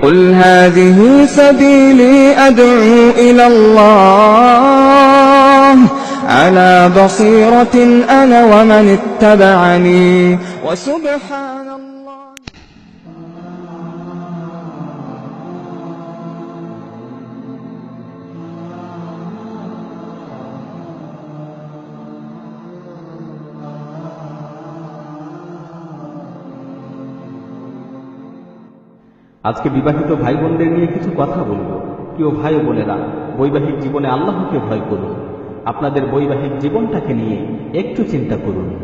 قل هذه سبيلي أدعو إلى الله على بصيرة أنا ومن اتبعني وسبحان الله আজকে বিবাহিত ভাই বোনদের নিয়ে কিছু কথা বলব। কেউ ভাই বোনেরা, বৈবাহিক জীবনে আল্লাহকে ভয় করুন। আপনাদের বৈবাহিক জীবনটাকে নিয়ে একটু চিন্তা করুন।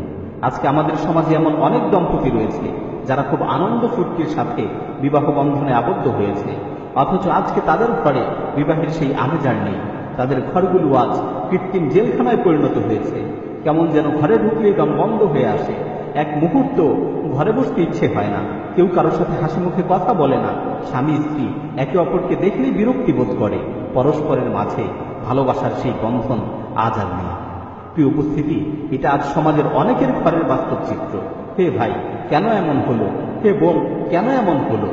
আজকে আমাদের সমাজে এমন অনেক দম্পতি রয়েছে, যারা খুব আনন্দ ফুর্তির সাথে বিবাহ বন্ধনে আবদ্ধ হয়েছে। অথচ আজকে তাদের ঘরে বিবাহের সেই আমেজার নেই। তাদের ঘরগুলো আজ কৃত্রিম জেলখানায় পরিণত হয়েছে। কেমন যেন ঘরে ঢুকলেই দম বন্ধ হয়ে আসে। এক মুহূর্ত ঘরে বসতে ইচ্ছে হয় না। কেউ কারোর সাথে হাসি মুখে কথা বলে না। স্বামী, স্ত্রী একে অপরকে দেখলেই বিরক্তি বোধ করে। পরস্পরের মাঝে ভালোবাসার সেই বন্ধন আজ আর নেই। প্রিয় উপস্থিতি, এটা আজ সমাজের অনেকের ঘরের বাস্তব চিত্র। হে ভাই, কেন এমন হলো? হে বোন, কেন এমন হলো?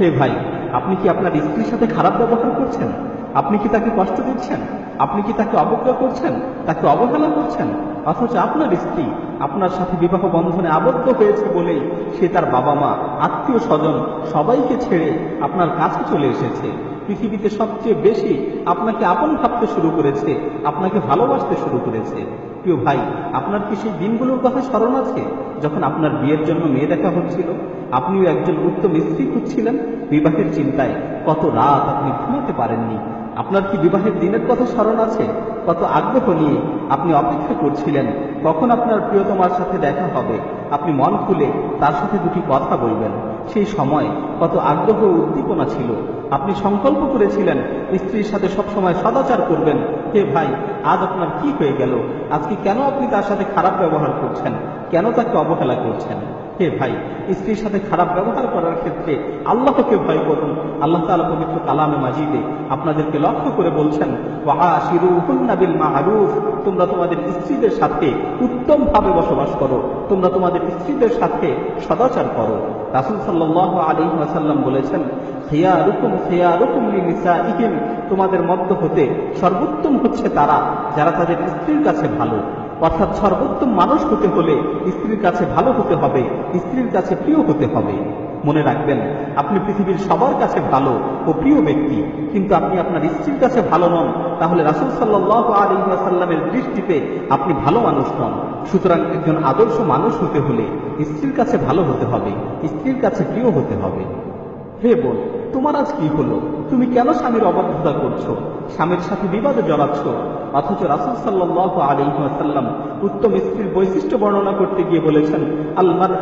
হে ভাই, আপনি কি আপনার স্ত্রীর সাথে খারাপ ব্যবহার করছেন? আপনি কি তাকে কষ্ট দিচ্ছেন? আপনি কি তাকে অবজ্ঞা করছেন? তাকে অবহেলা করছেন? অথচ আপনার স্ত্রী আপনার সাথে বিবাহ বন্ধনে আবদ্ধ হয়েছে বলেই সে তার বাবা মা, আত্মীয় স্বজন সবাইকে ছেড়ে আপনার কাছে চলে এসেছে। পৃথিবীতে সবচেয়ে বেশি আপনাকে আপন ভাবতে শুরু করেছে, আপনাকে ভালোবাসতে শুরু করেছে। প্রিয় ভাই, আপনার কি সেই দিনগুলোর কথা স্মরণ আছে? যখন আপনার বিয়ের জন্য মেয়ে দেখা হচ্ছিল, আপনিও একজন উত্তম স্ত্রী খুঁজছিলেন। বিবাহের চিন্তায় কত রাত আপনি ঘুমাতে পারেননি। আপনার কি বিবাহের দিনের কথা স্মরণ আছে? কত আগ্রহ নিয়ে আপনি অপেক্ষা করছিলেন। কখন আপনার প্রিয়তমার সাথে দেখা হবে? আপনি মন খুলে তার সাথে দুটি কথা বলবেন। সেই সময় কত আগ্রহ উদ্দীপনা ছিল। আপনি সংকল্প করেছিলেন, স্ত্রীর সাথে সবসময় সদাচার করবেন। হে ভাই, আজ আপনার কি হয়ে গেল? আজকে কেন আপনি তার সাথে খারাপ ব্যবহার করছেন? কেন তাকে অবহেলা করছেন? হে ভাই, স্ত্রীর সাথে খারাপ ব্যবহার করার ক্ষেত্রে আল্লাহকে ভয় করুন। আল্লাহ তাআলা পবিত্র কালামে মাজিদে আপনাদেরকে লক্ষ্য করে বলছেন ওয়াশিরুহুন্না বিল মা'রুফ তোমরা তোমাদের স্ত্রীদের সাথে উত্তম ভাবে বসবাস করো, তোমরা তোমাদের স্ত্রীদের সাথে সদাচার করো। রাসূল সাল্লাল্লাহু আলাইহি ওয়াসাল্লাম বলেছেন, খিয়ারুকুম খিয়ারুকুম লিনিসাইহিম তোমাদের মধ্য হতে সর্বোত্তম হচ্ছে তারা, যারা তাদের স্ত্রীর কাছে ভালো। অর্থাৎ সর্বোত্তম মানুষ হতে হলে স্ত্রীর কাছে ভালো হতে হবে, স্ত্রীর কাছে প্রিয় হতে হবে। মনে রাখবেন, আপনি পৃথিবীর সবার কাছে ভালো ও প্রিয় ব্যক্তি, কিন্তু আপনি আপনার স্ত্রীর কাছে ভালো নন, তাহলে রাসুল সাল্লাহ আলিহাসাল্লামের দৃষ্টিতে আপনি ভালো মানুষ নন। সুতরাং একজন আদর্শ মানুষ হতে হলে স্ত্রীর কাছে ভালো হতে হবে, স্ত্রীর কাছে প্রিয় হতে হবে। হে বোন তোমার আজ কি হলো? তুমি কেন স্বামীর অবাধ্যতা করছ? স্বামীর সাথে বিবাদে জড়াচ্ছ? অথচ রাসুল সাল্লাহ আলিহাসাল্লাম উত্তম স্ত্রীর বৈশিষ্ট্য বর্ণনা করতে গিয়ে বলেছেন আলমার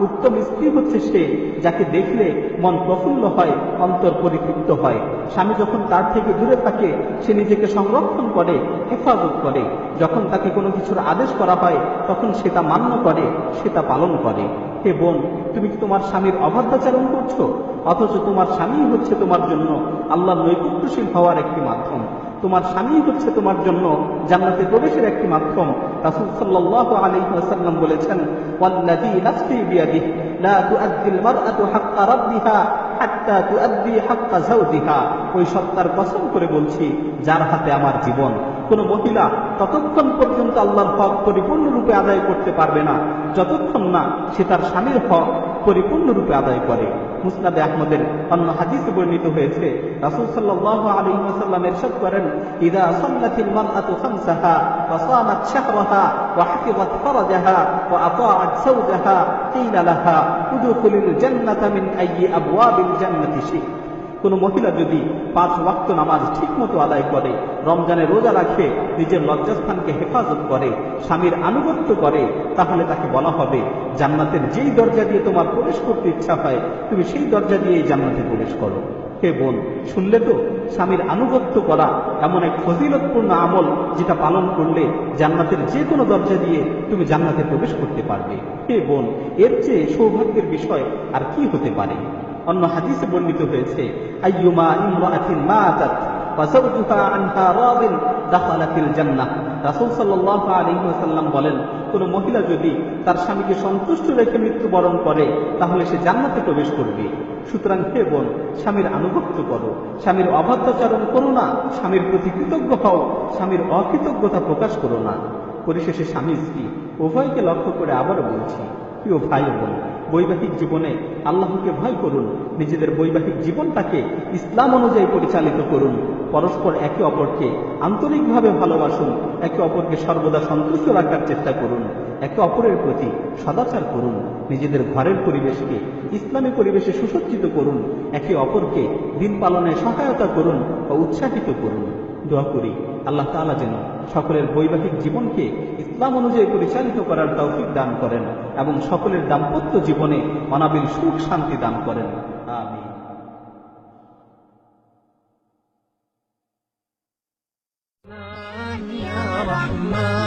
উত্তম স্ত্রী হচ্ছে সে যাকে দেখলে মন প্রফুল্ল হয়, অন্তর পরিতৃপ্ত হয়। স্বামী যখন তার থেকে দূরে থাকে, সে নিজেকে সংরক্ষণ করে, হেফাজত করে। যখন তাকে কোনো কিছুর আদেশ করা হয়, তখন সে তা মান্য করে, সে তা পালন করে। হে বোন, তুমি কি তোমার স্বামীর অবাধ্যাচারণ করছ? অথচ তোমার স্বামী হচ্ছে তোমার জন্য আল্লাহ নৈকট্যশীল হওয়ার একটি মাধ্যম। তোমার স্বামী হচ্ছে তোমার জন্য জান্নাতে প্রবেশের একটি মাধ্যম। রাসূল সাল্লাল্লাহু আলাইহি ওয়াসাল্লাম বলেছেন, ওয়াল্লাযী নাফসি বিয়াদিহি, লা তুআদ্দিল মারআতু হাক্কা রাব্বিহা হাত্তা তুআদ্দি হাক্কা যাওজিহা। ওই সত্তার কসম করে বলছি, যার হাতে আমার জীবন। কোন মহিলা ততক্ষণ পর্যন্ত আল্লাহর হক পরিপূর্ণরূপে আদায় করতে পারবে না। যতক্ষণ না সে তার স্বামীর হক পরিপূর্ণরূপে আদায় করে। মুসনাদে আহমদের অন্য হাদিসে বর্ণিত হয়েছে, রাসূল সাল্লাল্লাহু আলাইহি ওয়াসাল্লাম ইরশাদ করেন, ইদা মারআতু খামসাহা ওয়া সামাত শাহরাহা ওয়া ফারাজাহা ওয়া আতাআত কিলা লাহা উদখুলিল জান্নাতা মিন আইয়ি আবওয়াবিল জান্নাতি কোন মহিলা যদি পাঁচ ওয়াক্ত নামাজ ঠিক মতো আদায় করে, রমজানে রোজা রাখে, নিজের লজ্জাস্থানকে হেফাজত করে, স্বামীর আনুগত্য করে, তাহলে তাকে বলা হবে জান্নাতের যেই দরজা দিয়ে তোমার প্রবেশ করতে ইচ্ছা হয়, তুমি সেই দরজা দিয়েই জান্নাতে প্রবেশ করো। হে বোন, শুনলে তো? স্বামীর আনুগত্য করা এমন এক ফজিলতপূর্ণ আমল যেটা পালন করলে জান্নাতের যে কোনো দরজা দিয়ে তুমি জান্নাতে প্রবেশ করতে পারবে। হে বোন, এর চেয়ে সৌভাগ্যের বিষয় আর কি হতে পারে? অন্য হাদিসে বর্ণিত হয়েছে, আইয়ুমা ইমরাআতিন মাতাত ওয়া যাওজুহা আনহা রাদিন দাখালাতিল জান্নাহ। রাসুল সাল্লাহ আলী সাল্লাম বলেন, কোন মহিলা যদি তার স্বামীকে সন্তুষ্ট রেখে মৃত্যুবরণ করে, তাহলে সে জান্নাতে প্রবেশ করবে। সুতরাং হে বোন, স্বামীর আনুগত্য করো। স্বামীর অবাধ্যাচরণ করো না, স্বামীর প্রতি কৃতজ্ঞ হও, স্বামীর অকৃতজ্ঞতা প্রকাশ করো না। পরিশেষে স্বামী স্ত্রী, উভয়কে লক্ষ্য করে আবারও বলছি, প্রিয় ভাই বোন বৈবাহিক জীবনে আল্লাহকে ভয় করুন, নিজেদের বৈবাহিক জীবনটাকে ইসলাম অনুযায়ী পরিচালিত করুন, পরস্পর একে অপরকে আন্তরিকভাবে ভালোবাসুন, একে অপরকে সর্বদা সন্তুষ্ট রাখার চেষ্টা করুন, একে অপরের প্রতি সদাচার করুন, নিজেদের ঘরের পরিবেশকে ইসলামী পরিবেশে সুসজ্জিত করুন, একে অপরকে দিন পালনে সহায়তা করুন ও উৎসাহিত করুন। দোয়া করি। আল্লাহ তালা যেন সকলের বৈবাহিক জীবনকে ইসলাম অনুযায়ী পরিচালিত করার তৌফিক দান করেন এবং সকলের দাম্পত্য জীবনে অনাবিল সুখ শান্তি দান করেন। আমি يا